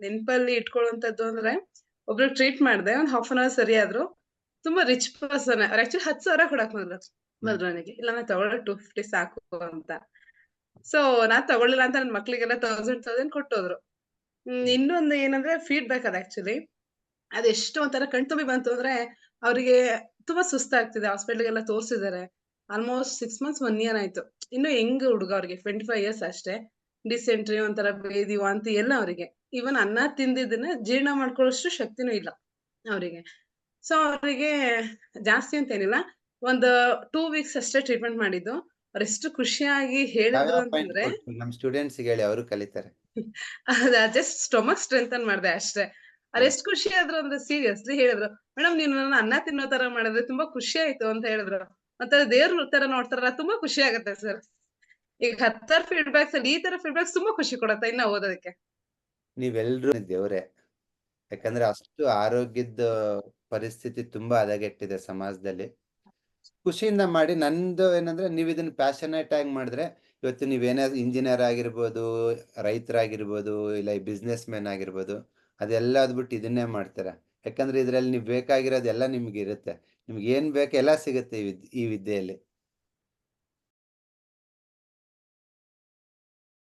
ನೆನಪಲ್ಲಿ ಇಟ್ಕೊಳ್ಳುವಂತದ್ದು ಅಂದ್ರೆ ಒಬ್ರು ಟ್ರೀಟ್ ಮಾಡ್ದೆ ಒಂದ್ ಹಾಫ್ ಅನ್ ಅವರ್ ಸರಿ ಆದ್ರು ತುಂಬಾ ರಿಚ್ ಪರ್ಸನ್ ಅವ್ರ ಆಕ್ಚುಲಿ ಹತ್ತು ಸಾವಿರ ಕೊಡಕ್ ಬಂದ್ರು ಬಂದ್ರು ನನಗೆ. ಇಲ್ಲ ನಾ ತಗೊಳ್ಳೋ ಟೂ ಫಿಫ್ಟಿ ಸಾಕು ಅಂತ. ಸೊ ನಾ ತಗೊಳ್ಳಿಲ್ಲ ಅಂತ ನನ್ ಮಕ್ಳಿಗೆಲ್ಲ ತೌಸಂಡ್ ತೌಸಂಡ್ ಕೊಟ್ಟೋದ್ರು. ಇನ್ನೊಂದು ಏನಂದ್ರೆ ಫೀಡ್ಬ್ಯಾಕ್ ಅದ ಆಕ್ಚುಲಿ ಅದೆಷ್ಟು ಒಂಥರ ಕಣ್ತುಂಬಿ ಬಂತು ಅಂದ್ರೆ ಅವರಿಗೆ ತುಂಬಾ ಸುಸ್ತಾಗ್ತಿದೆ ಹಾಸ್ಪಿಟಲ್ಗೆಲ್ಲ ತೋರ್ಸಿದಾರೆ. Almost six months one year ಆಯ್ತು. ಇನ್ನು ಹೆಂಗ್ ಹುಡುಗ ಅವ್ರಿಗೆ? ಟ್ವೆಂಟಿ ಫೈವ್ ಇಯರ್ಸ್ ಅಷ್ಟೇ. ಡಿಸೆಂಟ್ರಿ ಒಂಥರ ಬೇದಿ ವಾಂತಿ ಎಲ್ಲ ಅವರಿಗೆ. ಇವನ್ ಅನ್ನ ತಿಂದಿದ್ದನ್ನ ಜೀರ್ಣ ಮಾಡ್ಕೊಳ್ಳೋಷ್ಟು ಶಕ್ತಿನೂ ಇಲ್ಲ ಅವರಿಗೆ. ಸೊ ಅವರಿಗೆ ಜಾಸ್ತಿ ಅಂತ ಏನಿಲ್ಲ. ಒಂದು ಟೂ ವೀಕ್ಸ್ ಅಷ್ಟೇ ಟ್ರೀಟ್ಮೆಂಟ್ ಮಾಡಿದ್ದು. ಅವ್ರೆಷ್ಟು ಖುಷಿಯಾಗಿ ಹೇಳಿದ್ರು ಅಂತಂದ್ರೆ ನಮ್ ಸ್ಟೂಡೆಂಟ್ಸ್ ಹೇಳಿ ಅವರು ಕಲಿತಾರೆ. ಅದ ಜಸ್ಟ್ ಸ್ಟೊಮಕ್ ಸ್ಟ್ರೆಂಥನ್ ಮಾಡ್ದೆ ಅಷ್ಟೇ. ಅವ್ರು ಎಷ್ಟ್ ಖುಷಿ ಆದ್ರು ಅಂದ್ರೆ ಸೀರಿಯಸ್ಲಿ ಹೇಳಿದ್ರು ಮೇಡಮ್ ನೀವು ನನ್ನ ಅನ್ನ ತಿನ್ನೋ ತರ ಮಾಡಿದ್ರೆ ತುಂಬಾ ಖುಷಿ ಆಯ್ತು ಅಂತ ಹೇಳಿದ್ರು. ಮತ್ತೆ ದೇವ್ರ ತರ ನೋಡ್ತಾರಲ್ಲ ತುಂಬಾ ಖುಷಿ ಆಗತ್ತೆ ಸರ್. ಈಗ ಹತ್ತಾರು ಫೀಡ್ಬ್ಯಾಕ್ಸ್ ಅಲ್ಲಿ ಈ ತರ ಫೀಡ್ಬ್ಯಾಕ್ಸ್ ತುಂಬಾ ಖುಷಿ ಕೊಡತ್ತೆ ಇನ್ನ ಓದೋದಕ್ಕೆ. ನೀವೆಲ್ರೂ ದೇವ್ರೆ, ಯಾಕಂದ್ರೆ ಅಷ್ಟು ಆರೋಗ್ಯದ ಪರಿಸ್ಥಿತಿ ತುಂಬಾ ಹದಗೆಟ್ಟಿದೆ ಸಮಾಜದಲ್ಲಿ. ಖುಷಿಯಿಂದ ಮಾಡಿ ನಂದು ಏನಂದ್ರೆ ನೀವು ಇದನ್ನ ಪ್ಯಾಷನೇಟ್ ಆಗಿ ಮಾಡಿದ್ರೆ ಇವತ್ತು ನೀವೇನೇ ಇಂಜಿನಿಯರ್ ಆಗಿರ್ಬೋದು, ರೈತರಾಗಿರ್ಬೋದು, ಇಲ್ಲ ಬಿಸ್ನೆಸ್ ಮ್ಯಾನ್ ಆಗಿರ್ಬೋದು ಅದೆಲ್ಲ ಅದ್ಬಿಟ್ಟು ಇದನ್ನೇ ಮಾಡ್ತಾರೆ? ಯಾಕಂದ್ರೆ ಇದ್ರಲ್ಲಿ ನೀವು ಬೇಕಾಗಿರೋದೆಲ್ಲ ನಿಮ್ಗೆ ಇರುತ್ತೆ. ನಿಮ್ಗೆ ಏನ್ ಬೇಕು ಎಲ್ಲ ಸಿಗುತ್ತೆ ಈ ವಿದ್- ಈ ವಿದ್ಯೆಯಲ್ಲಿ.